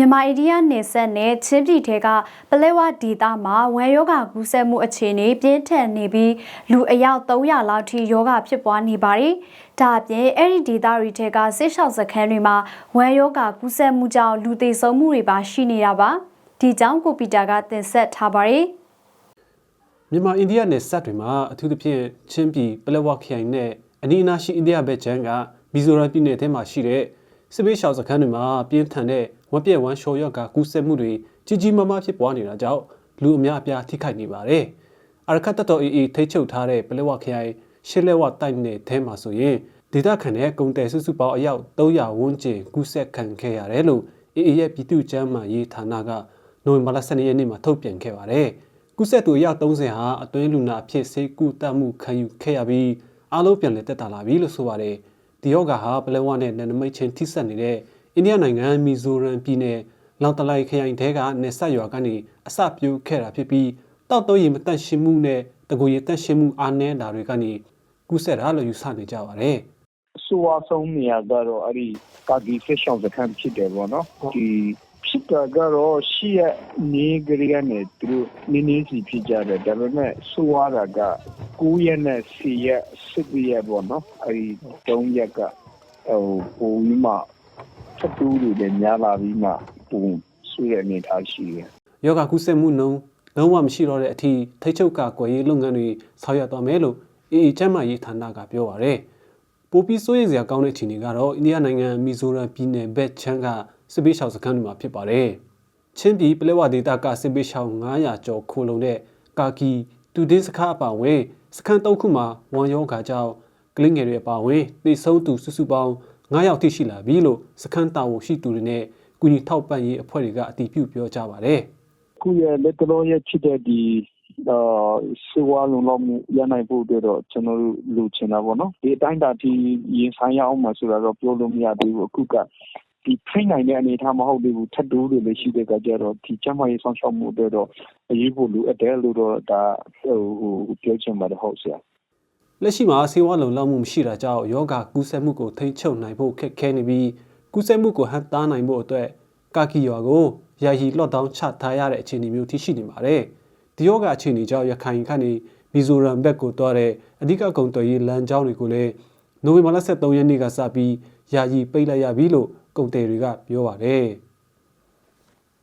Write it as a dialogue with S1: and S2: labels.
S1: မြန်မာအိန္ဒိယနယ်စပ်နဲ့ချင်းပြည်ထဲကပလဲဝဒေသမှာဝမ်ယောဂကူးစက်မှုအခြေအနေပြင်းထန်နေပြီးလူအယောက်300လောက်ထိယောဂဖြစ်ပွားနေပါတယ်။ဒါအပြင်အဲ့ဒီဒေသတွေထဲကစစ်ရှောက်စခန်းတွေမှာဝမ်ယောဂကူးစက်မှုကြောင့်လူသေဆုံးမှုတွေပါရှိနေတာပါ။ဒီကြောင့်ကိုပီတာကတင်ဆက်ထားပါတယ်။
S2: မြန်မာအိန္ဒိယနယ်စပ်တွေမှာအထူးသဖြင့်ချင်းပြည်ပလက်ဝခရိုင်နဲ့အနီးအနားရှိအိန္ဒိယဘက်ခြမ်းကမီဇိုရမ်ပြည်နယ်ထဲမှာရှိတဲ့စစ်ပေးရှောင်စခန်းတွေမှာပြင်းထန်တဲ့ ဝက်ပြက်ဝမ်းလျှော်ရော့ကကူးစက်မှုတွေကြီးကြီးမားမားဖြစ်ပွားနေတာကြောင့်လူအများအပြားထိခိုက်နေပါတယ်။အရခတ်တတော်အေးအေးထိချုပ်ထားတဲ့ပလက်ဝခရိုင်ရှစ်လက်ဝတိုက်နယ်ထဲမှာဆိုရင်ဒေသခံတဲ့ကုန်တယ်စုစုပေါင်းအယောက်300ဝန်းကျင်ကူးစက်ခံခဲ့ရတယ်လို့အေးအေးရဲ့ပြည်သူ့ကျန်းမာရေးဌာနကနိုဝင်ဘာလ12ရက်နေ့မှာထုတ်ပြန်ခဲ့ပါတယ်။ကုဆက်သူအယောက်30ဟာအတွင်းလူနာအဖြစ်ဆေးကုသမှုခံယူခဲ့ရပြီးအားလုံးပြန်လည်တက်တာလာပြီလို့ဆိုပါတယ်။ဒီယောဂါဟာပလဲဝနဲ့နယ်နမိတ်ချင်းထိစပ်နေတဲ့ အိန္ဒိယနိုင်ငံမီဇိုရမ်ပြည်နယ်လောင်တလိုက်ခရိုင်တဲကနေဆက်ရွာကနေအစပြိုးခဲ့တာဖြစ်ပြီးတောက်တော့ရီမတန့်ရှင်းမှုနဲ့တကူရီတန့်ရှင်းမှုအားနည်းတာတွေကနေကုဆက်တာလို့ယူဆနေကြပါတယ်။
S3: အဆိုအဆုံးနေရာကတော့အဲ့ဒီကာဒီဖက်ရှောင်းစခန်းဖြစ်တယ်ပေါ့နော်ဒီဖြစ်တာကတော့ရှီရက်နေကြရကနေသူတို့နင်းနေစီဖြစ်ကြတယ်ဒါပေမဲ့ဆိုရတာက9ရက်နဲ့10ရက်10ရက်ပေါ့နော်အဲ့ဒီ3ရက်ကဟိုပုံပြီးမှ ဖတ်တူးတွေလည်းများလာပြီးမှပုံဆွေးရအနေထားရှိတယ်
S2: ယောဂကုသမှုနှုံလုံးဝမရှိတော့တဲ့အထိထိတ်ချုပ်ကကွယ်ရေးလုပ်ငန်းတွေဆောင်ရွက်သွားမယ်လို့အေအေချမ်းမာရေးဌာနကပြောပါရယ်ပိုပြီးစိုးရိမ်စရာကောင်းတဲ့အခြေအနေကတော့အိန္ဒိယနိုင်ငံမီဇိုရမ်ပြည်နယ်ဘက်ချမ်းကစစ်ပေးရှောင်စခန်းတွေမှာဖြစ်ပါတယ်ချင်းပြည်ပလဲဝဒေတာကစစ်ပေးရှောင်900ကျော်ခိုလုံတဲ့ကာကီတူတင်းစခါအပါအဝင်စခန်း၃ခုမှာဝန်ယောဂါကြောင့်ကလင်းငယ်တွေအပါအဝင်တိဆုံးသူစုစုပေါင်း 9ယောက်ထိရှိလာပြီလို့စခန်းတာဝန်ရှိသူတွေနဲ့ကုညီထောက်ပံ့ရေးအဖွဲ့တွေကအတည်ပြုပြောကြပါတယ်
S3: ခုရဲ့လက်တလုံးရဲ့ဖြစ်တဲ့ဒီအာစေဝါလုံးလုံးမှုရနိုင်ဖို့အတွက်တော့ကျွန်တော်တို့လူချင်တာပေါ့နော်ဒီအတိုင်းတာဒီရင်ဆိုင်ရအောင်မှဆိုတာတော့ပြောလို့မရသေးဘူးအခုကဒီဖိနိုင်တဲ့အနေအထားမဟုတ်သေးဘူးထပ်တိုးတွေလည်းရှိတဲ့ကကြတော့ဒီကျမရေးဆောင်ရှောက်မှုအတွက်တော့အရေးဖို့လိုအပ်တယ်လို့တော့ဒါဟိုဟိုပြောချင်ပါတယ်ဟုတ်ဆရာ
S2: လက်ရှိမှာဆေးဝါးလုံလောက်မှုမရှိတာကြောင့်ယောဂကူးစက်မှုကိုထိန်းချုပ်နိုင်ဖို့ခက်ခဲနေပြီးကူးစက်မှုကိုဟန်တားနိုင်ဖို့အတွက်ကာကီရွာကိုယာယီလော့ဒေါင်းချထားရတဲ့အခြေအနေမျိုးထိရှိနေပါတယ်။ဒီယောဂအခြေအနေကြောင့်ရခိုင်ကနေမီဇိုရမ်ဘက်ကိုတွားတဲ့အဓိကကုံတော်ရေးလမ်းကြောင်းတွေကိုလည်းနိုဝင်ဘာလ23ရက်နေ့ကစပြီးယာယီပိတ်လိုက်ရပြီလို့ကုံတယ်တွေကပြောပါတယ်။